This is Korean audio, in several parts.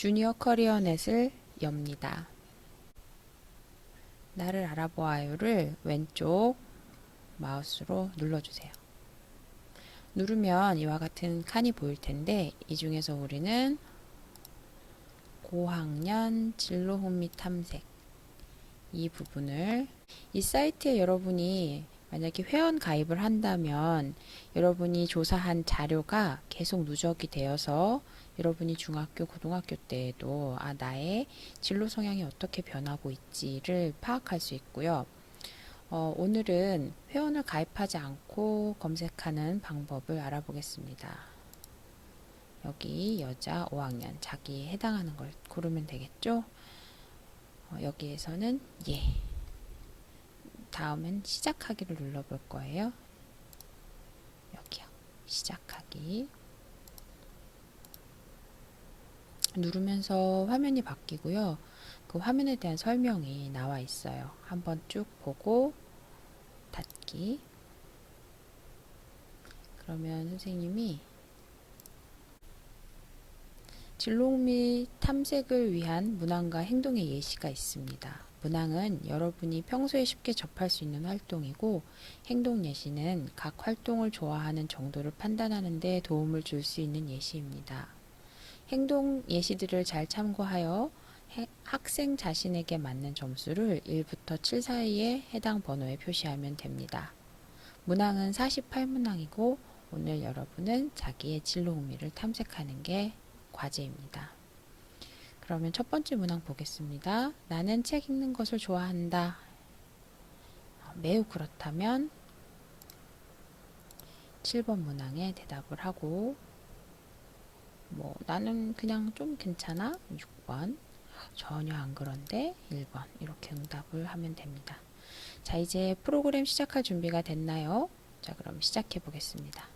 주니어 커리어 넷을 엽니다. 나를 알아보아요를 왼쪽 마우스로 눌러주세요. 누르면 이와 같은 칸이 보일 텐데 이 중에서 우리는 고학년 진로 흥미 탐색 이 부분을 이 사이트에 여러분이 만약에 회원 가입을 한다면 여러분이 조사한 자료가 계속 누적이 되어서 여러분이 중학교, 고등학교 때에도 아, 나의 진로 성향이 어떻게 변하고 있지를 파악할 수 있고요. 어, 오늘은 회원을 가입하지 않고 검색하는 방법을 알아보겠습니다. 여기 여자 5학년 자기에 해당하는 걸 고르면 되겠죠? 어, 여기에서는 예. 다음은 시작하기를 눌러볼 거예요. 여기요. 시작하기. 누르면서 화면이 바뀌고요. 그 화면에 대한 설명이 나와 있어요. 한번 쭉 보고 닫기. 그러면 선생님이 진로 및 탐색을 위한 문항과 행동의 예시가 있습니다. 문항은 여러분이 평소에 쉽게 접할 수 있는 활동이고 행동 예시는 각 활동을 좋아하는 정도를 판단하는 데 도움을 줄 수 있는 예시입니다. 행동 예시들을 잘 참고하여 해- 학생 자신에게 맞는 점수를 1부터 7 사이에 해당 번호에 표시하면 됩니다. 문항은 48문항이고 오늘 여러분은 자기의 진로 흥미를 탐색하는 게 과제입니다. 그러면 첫 번째 문항 보겠습니다. 나는 책 읽는 것을 좋아한다. 어, 매우 그렇다면 7번 문항에 대답을 하고 뭐 나는 그냥 좀 괜찮아 6번 전혀 안 그런데 1번 이렇게 응답을 하면 됩니다. 자 이제 프로그램 시작할 준비가 됐나요? 자 그럼 시작해 보겠습니다.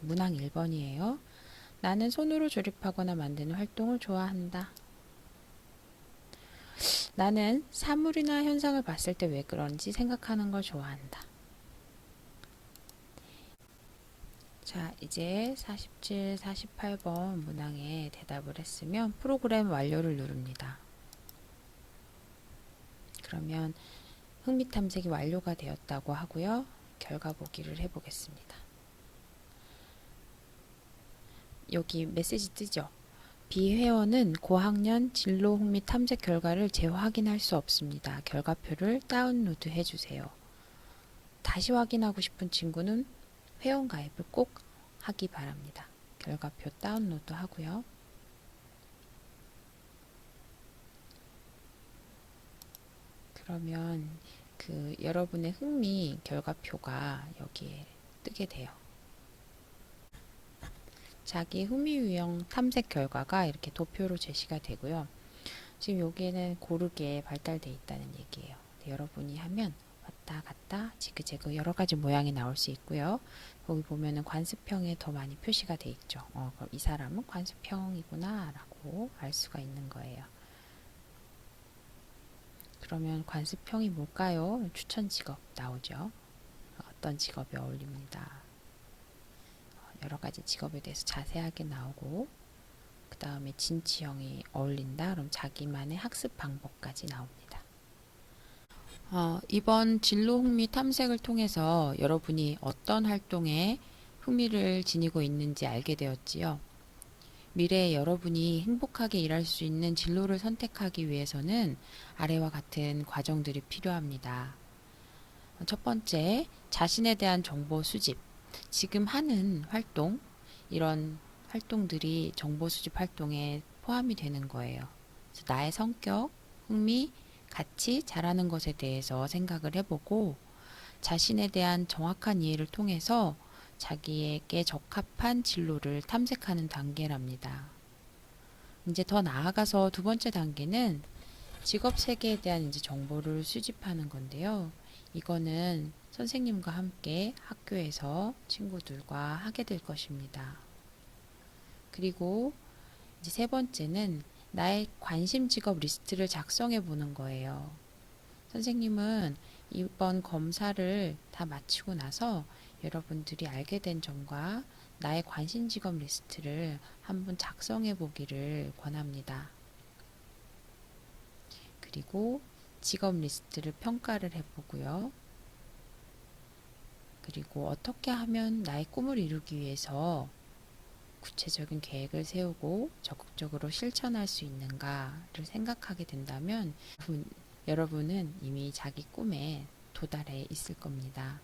문항 1번이에요. 나는 손으로 조립하거나 만드는 활동을 좋아한다. 나는 사물이나 현상을 봤을 때 왜 그런지 생각하는 걸 좋아한다. 자, 이제 47, 48번 문항에 대답을 했으면 프로그램 완료를 누릅니다. 그러면 흥미 탐색이 완료가 되었다고 하고요. 결과 보기를 해보겠습니다. 여기 메시지 뜨죠? 비회원은 고학년 진로 흥미 탐색 결과를 재확인할 수 없습니다. 결과표를 다운로드 해주세요. 다시 확인하고 싶은 친구는 회원 가입을 꼭 하기 바랍니다. 결과표 다운로드 하고요. 그러면 그 여러분의 흥미 결과표가 여기에 뜨게 돼요. 자기 흥미 유형 탐색 결과가 이렇게 도표로 제시가 되고요. 지금 여기에는 고르게 발달되어 있다는 얘기예요. 네, 여러분이 하면 왔다 갔다 지그재그 여러 가지 모양이 나올 수 있고요. 거기 보면은 관습형에 더 많이 표시가 돼 있죠. 어, 그럼 이 사람은 관습형이구나라고 알 수가 있는 거예요. 그러면 관습형이 뭘까요? 추천 직업 나오죠. 어떤 직업에 어울립니다. 어, 여러 가지 직업에 대해서 자세하게 나오고 그 다음에 진취형이 어울린다. 그럼 자기만의 학습 방법까지 나옵니다. 어, 이번 진로 흥미 탐색을 통해서 여러분이 어떤 활동에 흥미를 지니고 있는지 알게 되었지요. 미래에 여러분이 행복하게 일할 수 있는 진로를 선택하기 위해서는 아래와 같은 과정들이 필요합니다. 첫 번째, 자신에 대한 정보 수집. 지금 하는 활동, 이런 활동들이 정보 수집 활동에 포함이 되는 거예요. 나의 성격, 흥미, 같이 잘하는 것에 대해서 생각을 해보고 자신에 대한 정확한 이해를 통해서 자기에게 적합한 진로를 탐색하는 단계랍니다. 이제 더 나아가서 두 번째 단계는 직업 세계에 대한 이제 정보를 수집하는 건데요. 이거는 선생님과 함께 학교에서 친구들과 하게 될 것입니다. 그리고 이제 세 번째는 나의 관심 직업 리스트를 작성해 보는 거예요. 선생님은 이번 검사를 다 마치고 나서 여러분들이 알게 된 점과 나의 관심 직업 리스트를 한번 작성해 보기를 권합니다. 그리고 직업 리스트를 평가를 해보고요. 그리고 어떻게 하면 나의 꿈을 이루기 위해서 구체적인 계획을 세우고 적극적으로 실천할 수 있는가를 생각하게 된다면 여러분, 여러분은 이미 자기 꿈에 도달해 있을 겁니다.